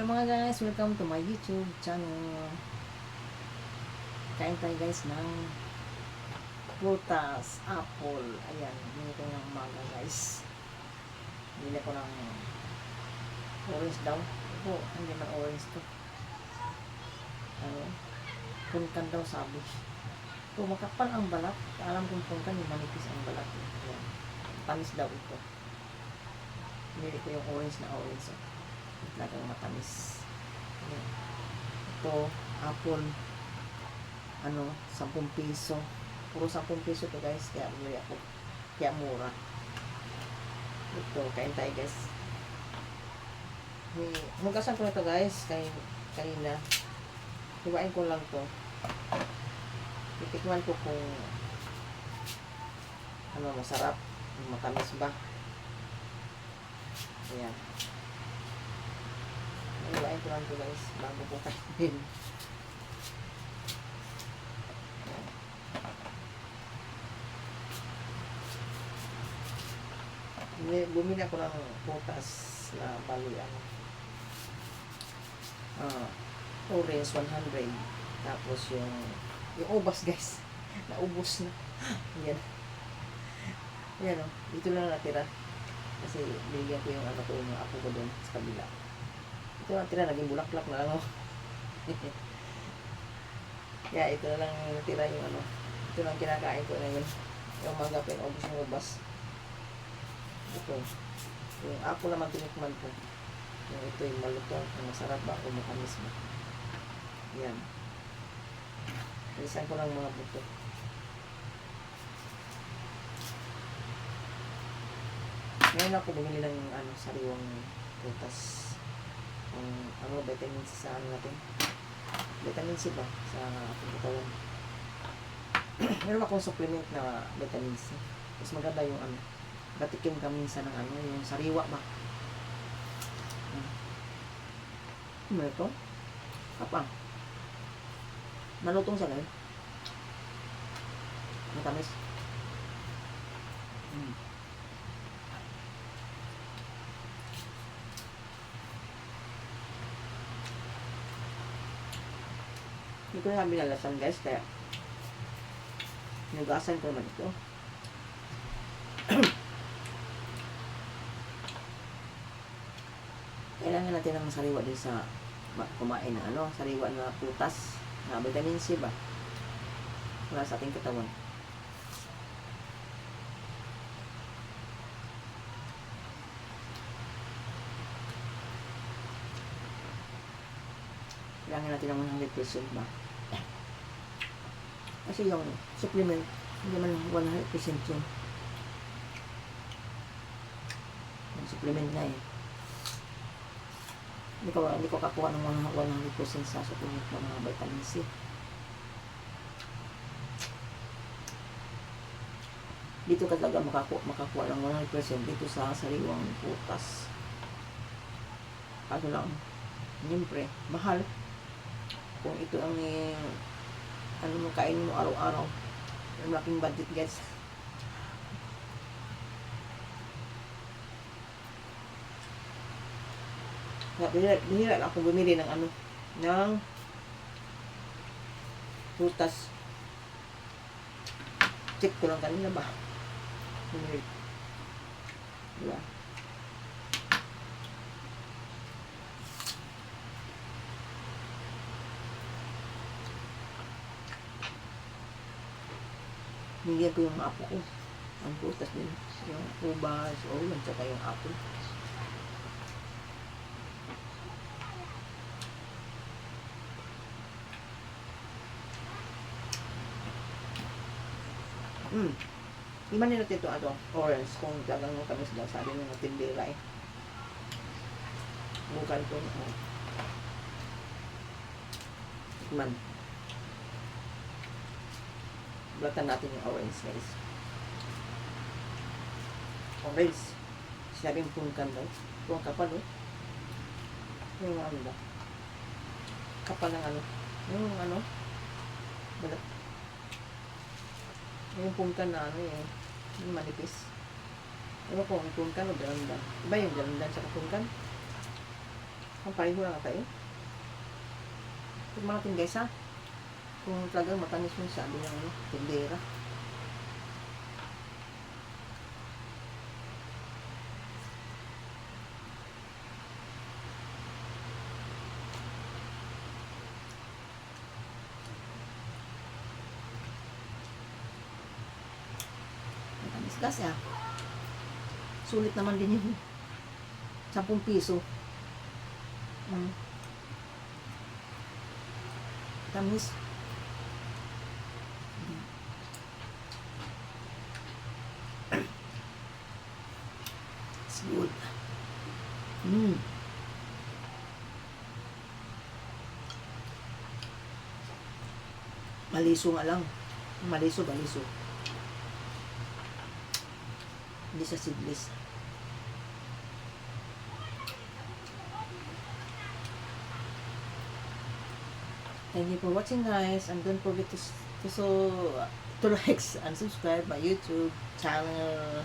Hello mga guys, welcome to my YouTube channel. Kain tayo guys ng prutas, apple. Ayan, bili ko ng umaga guys. Bili ko ng orange daw. Ito, hindi man orange to. Ano? Punkan daw sabi. Ito, makapal ang balat. Alam kong punkan, yung manipis ang balat. Ayan. Tamis daw ito. Bili ko yung orange na orange. Oh talagang matamis. Ito, apple, ano, 10 piso. Puro 10 piso to guys, kaya bumili ako. Kaya mura. Ito, kain tayo guys. May- Hugasan ko na to guys, kay kanina. Hiwain ko lang to. Titikman ko kung ano, masarap. Matamis ba? Ayan. Iwain ko lang to guys, bago ko kainin. Bumili ako ng putas na bali ano. Ah, orange 100. Tapos yung yung ubas guys. Naubos na. Yan. Yan o. Dito lang natira. Kasi bigyan ko yung ano ko yung apo ko doon sa kabila. Ito ang tira, naging bulaklak na ano. Kaya ito na lang natira yung ano. Ito lang kinakain ko ngayon. Yung mga pinaubos ng ubas. Ito. Yung ako naman tinikman ko. Yung ito yung malutong. Yung masarap ba o matamis ba. Yan. Alisan ko lang mga buto. Ngayon ako bumili ng ano, sariwang prutas ang ano, vitamin C sa ano natin. Vitamin C ba? Sa ating katawan. Meron akong supplement na vitamin C. Mas maganda yung ano. Gatikim ka minsan ng ano, yung sariwa ba? Hmm. Ano ito? Kapang. Malutong siya ngayon. Matamis. Hmm. Hindi ko na binalasan guys, kaya nugasan ko naman ito. Kailangan natin ng sariwa din sa ma- kumain na ano, sariwa na putas, na vitamin C ba? Wala sa ating katawan. Kailangan natin ng 100% ba? Kasi yung supplement, hindi naman 100% yun. Yung supplement na eh. Hindi ko, hindi ko kakuha ng 100% sa supplement ng mga vitamin C. Dito ka talaga makakuha, makakuha ng 100% dito sa sariwang putas. Kaso lang, siyempre, mahal kung ito ang ano mo kain mo araw-araw. Ang laking budget guys. Lang ako bumili ng ano ng prutas. Check ko lang kanina ba? Bumili. Diba Nilagyan ko yung apo ko. Ang prutas din. Yung ubas, yun, tsaka yung apple. Mm. Di man nila ito ano, orange kung talagang mo kami sila sabi nila tindera eh. Bukan ko. Oh. Man. Bulatan natin yung orange guys. Orange. Sinabing pungkan daw. Kung kapal oh. Yung ano ba? Kapal ng ano. Yung ano. Balat. Yung pungkan na ano eh. Yung manipis. Ano ko, yung pungkan o dalandan. Iba yung dalandan sa pungkan. Pampareho lang tayo. Tignan natin guys ha. Kung talagang matamis yung sabi ng ano, tindera. Matamis kasi ah. Sulit naman din yun. 10 piso. Mm. Tamis. It's Mm. Maliso nga lang. Maliso, maliso. Hindi sa seedless. Thank you for watching guys and don't forget to, to so to like and subscribe my YouTube channel.